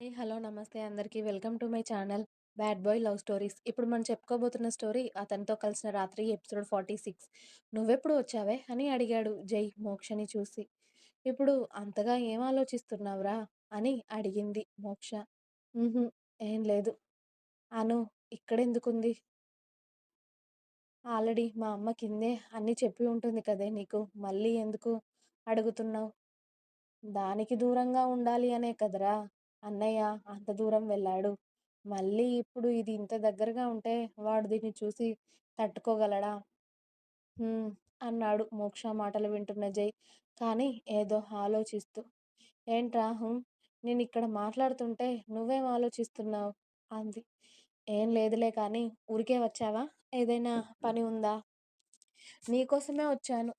Hello నమస్తే అందరికీ. Welcome to my channel bad boy love stories. ఇప్పుడు మనం చెప్పుకోబోతున్న స్టోరీ అతనితో కలిసిన రాత్రి ఎపిసోడ్ ఫార్టీ సిక్స్. నువ్వెప్పుడు వచ్చావే అని అడిగాడు జై మోక్షని చూసి. ఇప్పుడు అంతగా ఏం ఆలోచిస్తున్నావురా అని అడిగింది మోక్ష. ఏం లేదు. అను ఇక్కడెందుకుంది? ఆల్రెడీ మా అమ్మ కిందే అన్నీ చెప్పి ఉంటుంది కదే నీకు. మళ్ళీ ఎందుకు అడుగుతున్నావు? దానికి దూరంగా ఉండాలి అనే కదరా. అన్నయ్య అంత దూరం వెళ్ళాడు. మళ్ళీ ఇప్పుడు ఇది ఇంత దగ్గరగా ఉంటే వాడు దీన్ని చూసి తట్టుకోగలడా? "హ్మ్" అన్నాడు మోక్ష మాటలు వింటున్న జై. కానీ ఏదో ఆలోచిస్తూ ఏంట్రా హుం నేను ఇక్కడ మాట్లాడుతుంటే నువ్వేం ఆలోచిస్తున్నావు? అంది. ఏం లేదులే కానీ ఊరికే వచ్చావా? ఏదైనా పని ఉందా? నీకోసమే వచ్చాను.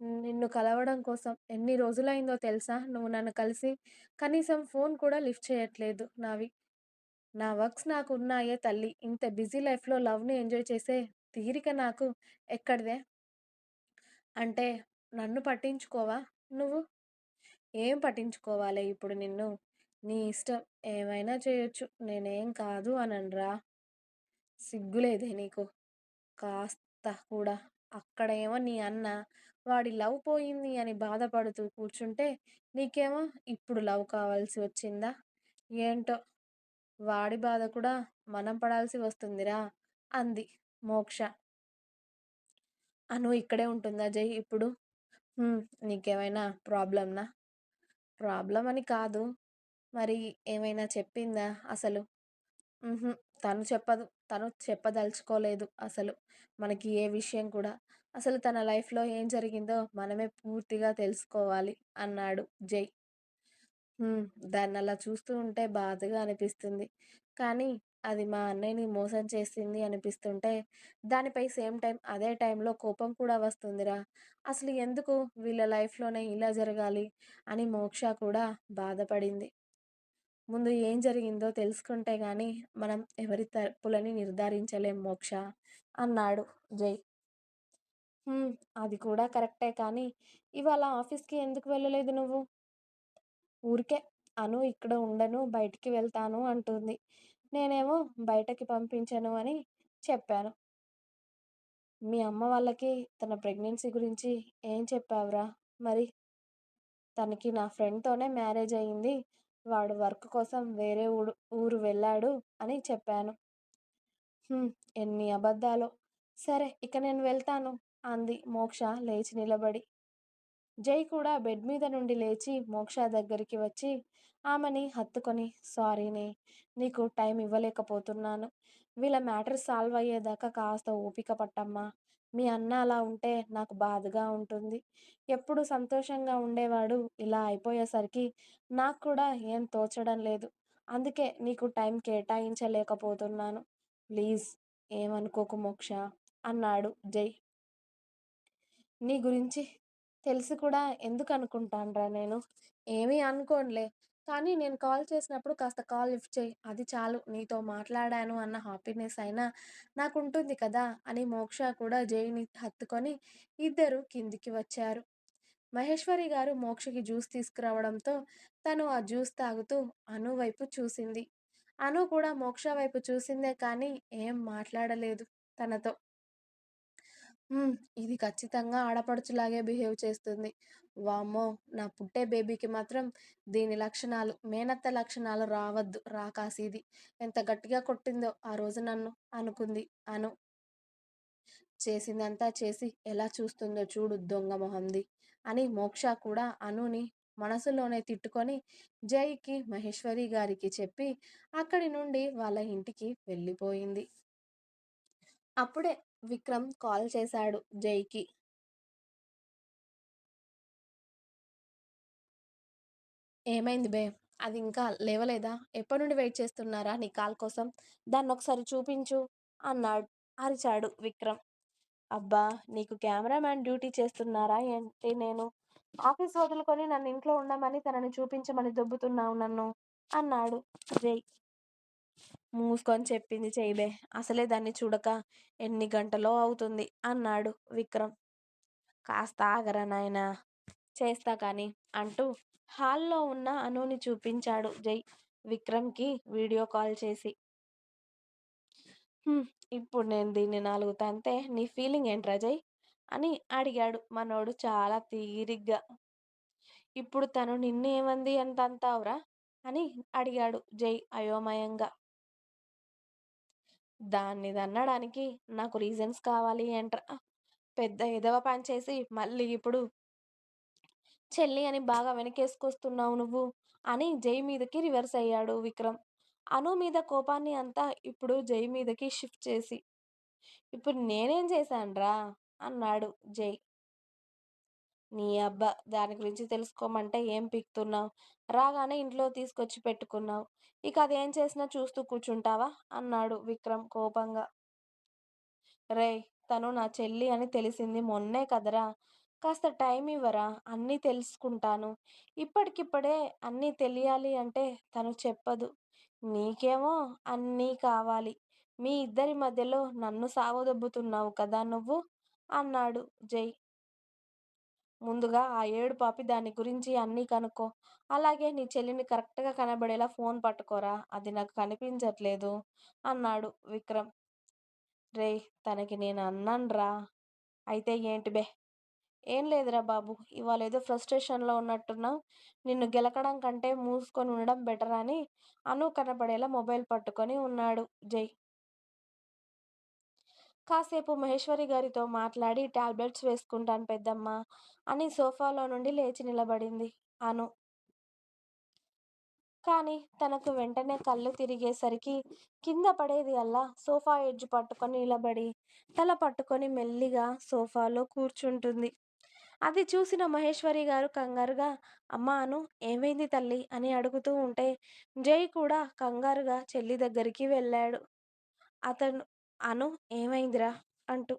నిన్ను కలవడం కోసం ఎన్ని రోజులైందో తెలుసా? నువ్వు నన్ను కలిసి కనీసం ఫోన్ కూడా లిఫ్ట్ చేయట్లేదు నావి. నా వర్క్స్ నాకు ఉన్నాయే తల్లి. ఇంత బిజీ లైఫ్లో లవ్ని ఎంజాయ్ చేసే తీరిక నాకు ఎక్కడిదే? అంటే నన్ను పట్టించుకోవా నువ్వు? ఏం పట్టించుకోవాలి ఇప్పుడు నిన్ను? నీ ఇష్టం ఏమైనా చేయొచ్చు. నేనేం కాదు అనన్రా సిగ్గులేదే నీకు. కాస్త కూడా. అక్కడేమో నీ అన్న వాడి లవ్ పోయింది అని బాధపడుతూ కూర్చుంటే నీకేమో ఇప్పుడు లవ్ కావాల్సి వచ్చిందా? ఏంటో? వాడి బాధ కూడా మనం పడాల్సి వస్తుందిరా అంది మోక్ష. అను ఇక్కడే ఉంటుందా జై ఇప్పుడు? నీకేమైనా ప్రాబ్లమ్నా? ప్రాబ్లం అని కాదు. మరి ఏమైనా చెప్పిందా అసలు? తను చెప్పదు తను చెప్పదలుచుకోలేదు అసలు మనకి ఏ విషయం కూడా. అసలు తన లైఫ్లో ఏం జరిగిందో మనమే పూర్తిగా తెలుసుకోవాలి అన్నాడు జై. దాన్ని అలా చూస్తూ ఉంటే బాధగా అనిపిస్తుంది. కానీ అది మా అన్నయ్యని మోసం చేసింది అనిపిస్తుంటే దానిపై సేమ్ టైం అదే టైంలో కోపం కూడా వస్తుందిరా. అసలు ఎందుకు వీళ్ళ లైఫ్లోనే ఇలా జరగాలి అని మోక్ష కూడా బాధపడింది. ముందు ఏం జరిగిందో తెలుసుకుంటే గాని మనం ఎవరి తప్పులని నిర్ధారించలేం మోక్ష అన్నాడు జై. "హ్మ్, అది కూడా కరెక్టే కానీ ఇవాళ ఆఫీస్కి ఎందుకు వెళ్ళలేదు నువ్వు? ఊరికే అను ఇక్కడ ఉండను బయటికి వెళ్తాను అంటుంది. నేనేమో బయటకి పంపించను అని చెప్పాను. మీ అమ్మ వాళ్ళకి తన ప్రెగ్నెన్సీ గురించి ఏం చెప్పావురా? మరి తనకి నా ఫ్రెండ్తోనే మ్యారేజ్ అయ్యింది వాడు వర్క్ కోసం వేరే ఊరు ఊరు వెళ్ళాడు అని చెప్పాను. ఎన్ని అబద్ధాలు. సరే ఇక నేను వెళ్తాను అంది మోక్ష లేచి నిలబడి. జై కూడా బెడ్ మీద నుండి లేచి మోక్ష దగ్గరికి వచ్చి ఆమెని హత్తుకొని సారీనే నీకు టైం ఇవ్వలేకపోతున్నాను. వీళ్ళ మ్యాటర్ సాల్వ్ అయ్యేదాకా కాస్త ఓపిక పట్టమ్మా. మీ అన్న అలా ఉంటే నాకు బాధగా ఉంటుంది. ఎప్పుడు సంతోషంగా ఉండేవాడు ఇలా అయిపోయేసరికి నాకు కూడా ఏం తోచడం లేదు. అందుకే నీకు టైం కేటాయించలేకపోతున్నాను. ప్లీజ్ ఏమనుకోకు మోక్ష అన్నాడు జై. నీ గురించి తెలిసి కూడా ఎందుకు అనుకుంటానురా నేను? ఏమీ అనుకోనులే. కానీ నేను కాల్ చేసినప్పుడు కాస్త కాల్ లిఫ్ట్ చేయి. అది చాలు. నీతో మాట్లాడాను అన్న హ్యాపీనెస్ అయినా నాకు ఉంటుంది కదా! అని మోక్ష కూడా జైని హత్తుకొని ఇద్దరు కిందికి వచ్చారు. మహేశ్వరి గారు మోక్షకి జ్యూస్ తీసుకురావడంతో తను ఆ జ్యూస్ తాగుతూ అను వైపు చూసింది. అను కూడా మోక్ష వైపు చూసిందే కానీ ఏం మాట్లాడలేదు తనతో. "హ్మ్, ఇది ఖచ్చితంగా ఆడపడుచులాగే బిహేవ్ చేస్తుంది. వామ్మో! నా పుట్టే బేబీకి మాత్రం దీని లక్షణాలు మేనత్త లక్షణాలు రావద్దు. రాకాసీది ఎంత గట్టిగా కొట్టిందో ఆ రోజు నన్ను అనుకుంది అను. చేసిందంతా చేసి ఎలా చూస్తుందో చూడు దొంగ మొహంది అని మోక్ష కూడా అనుని మనసులోనే తిట్టుకొని జైకి మహేశ్వరి గారికి చెప్పి అక్కడి నుండి వాళ్ళ ఇంటికి వెళ్ళిపోయింది. అప్పుడే విక్రమ్ కాల్ చేశాడు జైకి. ఏమైంది బే? అది ఇంకా లేవలేదా? ఎప్పటి నుండి వెయిట్ చేస్తున్నారా నీ కాల్ కోసం? దాన్ని ఒకసారి చూపించు అన్నాడు అరిచాడు విక్రమ్. అబ్బా నీకు కెమెరామ్యాన్ డ్యూటీ చేస్తున్నారా ఏంటి నేను? ఆఫీస్ వదులుకొని నన్ను ఇంట్లో ఉండమని తనని చూపించమని దొబ్బుతున్నావు నన్ను అన్నాడు జై. మూసుకొని చెప్పింది చేయిబే అసలే దాన్ని చూడక ఎన్ని గంటలో అవుతుంది అన్నాడు విక్రమ్ కాస్త ఆగరా నాయనా చేస్తా కానీ అంటూ హాల్లో ఉన్న అనుని చూపించాడు జై విక్రమ్‌కి వీడియో కాల్ చేసి. ఇప్పుడు నేను దీన్ని నాలుగు తంతే నీ ఫీలింగ్ ఏంట్రా జై? అని అడిగాడు మనోడు చాలా తీరిగ్గా. ఇప్పుడు తను నిన్నేమంది అంత అంతావురా అని అడిగాడు జై అయోమయంగా. దాన్ని దన్నడానికి నాకు రీజన్స్ కావాలి ఏంట్రా? పెద్ద ఎదవ పని చేసి మళ్ళీ ఇప్పుడు చెల్లి అని బాగా వెనకేసుకొస్తున్నావు నువ్వు అని జై మీదకి రివర్స్ అయ్యాడు విక్రమ్. అను మీద కోపాన్ని అంతా ఇప్పుడు జై మీదకి షిఫ్ట్ చేసి. ఇప్పుడు నేనేం చేశానురా? అన్నాడు జై. నీ అబ్బ దాని గురించి తెలుసుకోమంటే ఏం పిక్తున్నావు రాగానే ఇంట్లో తీసుకొచ్చి పెట్టుకున్నావు ఇక అదేం చేసినా చూస్తూ కూర్చుంటావా? అన్నాడు విక్రమ్ కోపంగా. రేయ్ తను నా చెల్లి అని తెలిసింది మొన్నే కదరా! కాస్త టైం ఇవ్వరా అన్నీ తెలుసుకుంటాను. ఇప్పటికిప్పుడే అన్నీ తెలియాలి అంటే తను చెప్పదు. నీకేమో అన్నీ కావాలి. మీ ఇద్దరి మధ్యలో నన్ను సావదొబ్బుతున్నావు కదా నువ్వు? అన్నాడు జై. ముందుగా ఆ ఏడు పాపి దాని గురించి అన్నీ కనుక్కో. అలాగే నీ చెల్లిని కరెక్ట్‌గా కనబడేలా ఫోన్ పట్టుకోరా అది నాకు కనిపించట్లేదు అన్నాడు విక్రమ్. రేయ్ తనకి నేను అన్నాన్రా. అయితే ఏంటి బే? ఏం లేదురా బాబూ ఇవాళేదో ఫ్రస్ట్రేషన్‌లో ఉన్నట్టున్నావ్. నిన్ను గెలకడం కంటే మూసుకొని ఉండడం బెటర్ అని అను కనపడేలా మొబైల్ పట్టుకొని ఉన్నాడు జై. కాసేపు మహేశ్వరి గారితో మాట్లాడి టాబ్లెట్స్ వేసుకుంటాను పెద్దమ్మ అని సోఫాలో నుండి లేచి నిలబడింది అను. కానీ తనకు వెంటనే కళ్ళు తిరిగేసరికి కింద పడేది అల్లా సోఫా ఎడ్జ్ పట్టుకొని నిలబడి, తల పట్టుకొని మెల్లిగా సోఫాలో కూర్చుంటుంది. అది చూసిన మహేశ్వరి గారు కంగారుగా అమ్మా అను ఏమైంది తల్లి అని అడుగుతూ ఉంటే జై కూడా కంగారుగా చెల్లి దగ్గరికి వెళ్ళాడు. అతను అను ఏమైందిరా? అంటూ.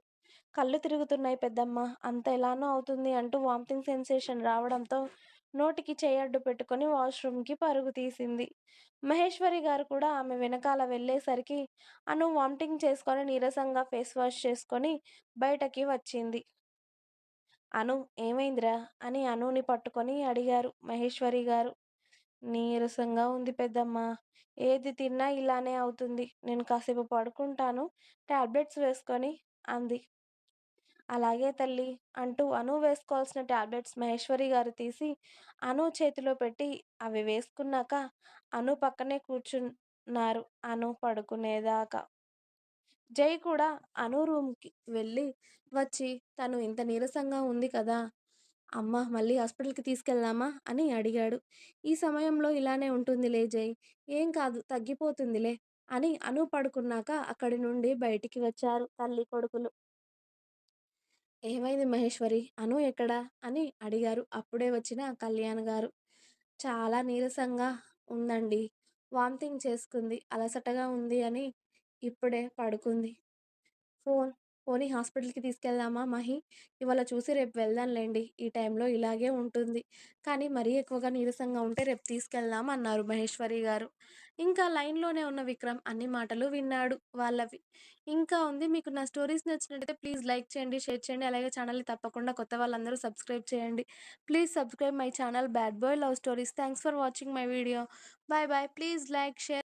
కళ్ళు తిరుగుతున్నాయి పెద్దమ్మ అంత ఎలానో అవుతుంది అంటూ వామిటింగ్ సెన్సేషన్ రావడంతో నోటికి చేయడ్డు పెట్టుకొని వాష్రూమ్‌కి పరుగు తీసింది. మహేశ్వరి గారు కూడా ఆమె వెనకాల వెళ్ళేసరికి అను వామిటింగ్ చేసుకొని నీరసంగా ఫేస్ వాష్ చేసుకొని బయటకి వచ్చింది. అను ఏమైందిరా? అని అనుని పట్టుకొని అడిగారు మహేశ్వరి గారు. నీరసంగా ఉంది పెద్దమ్మా. ఏది తిన్నా ఇలానే అవుతుంది. నేను కాసేపు పడుకుంటాను టాబ్లెట్స్ వేసుకొని అంది. అలాగే తల్లీ అంటూ అను వేసుకోవాల్సిన టాబ్లెట్స్ మహేశ్వరి గారు తీసి అను చేతిలో పెట్టి అవి వేసుకున్నాక అను పక్కనే కూర్చున్నారు అను పడుకునేదాకా. జై కూడా అను రూమ్‌కి వెళ్ళి వచ్చి తను ఇంత నీరసంగా ఉంది కదా! అమ్మ మళ్ళీ హాస్పిటల్‌కి తీసుకెళ్దామా? అని అడిగాడు. ఈ సమయంలో ఇలానే ఉంటుందిలే జై. ఏం కాదు తగ్గిపోతుందిలే అని అను పడుకున్నాక అక్కడి నుండి బయటికి వచ్చారు తల్లి కొడుకులు. ఏమైంది మహేశ్వరి? అను ఎక్కడ? అని అడిగారు అప్పుడే వచ్చిన కళ్యాణ్ గారు. చాలా నీరసంగా ఉందండి వామిటింగ్ చేసుకుంది. అలసటగా ఉంది అని ఇప్పుడే పడుకుంది. ఫోన్ పోనీ హాస్పిటల్‌కి తీసుకెళ్దామా మహి ఇవాళ చూసి రేపు వెళ్దాంలేండి ఈ టైంలో ఇలాగే ఉంటుంది. కానీ మరీ ఎక్కువగా నీరసంగా ఉంటే రేపు తీసుకెళ్దాం అన్నారు మహేశ్వరి గారు. ఇంకా లైన్‌లోనే ఉన్న విక్రమ్ అన్ని మాటలు విన్నాడు వాళ్ళవి. ఇంకా ఉంది మీకు నా స్టోరీస్ నచ్చినట్టయితే ప్లీజ్ లైక్ చేయండి, షేర్ చేయండి. అలాగే ఛానల్‌ని తప్పకుండా కొత్త వాళ్ళందరూ సబ్స్క్రైబ్ చేయండి. Please subscribe my channel bad boy love stories. Thanks for watching my video. Bye boy please like, share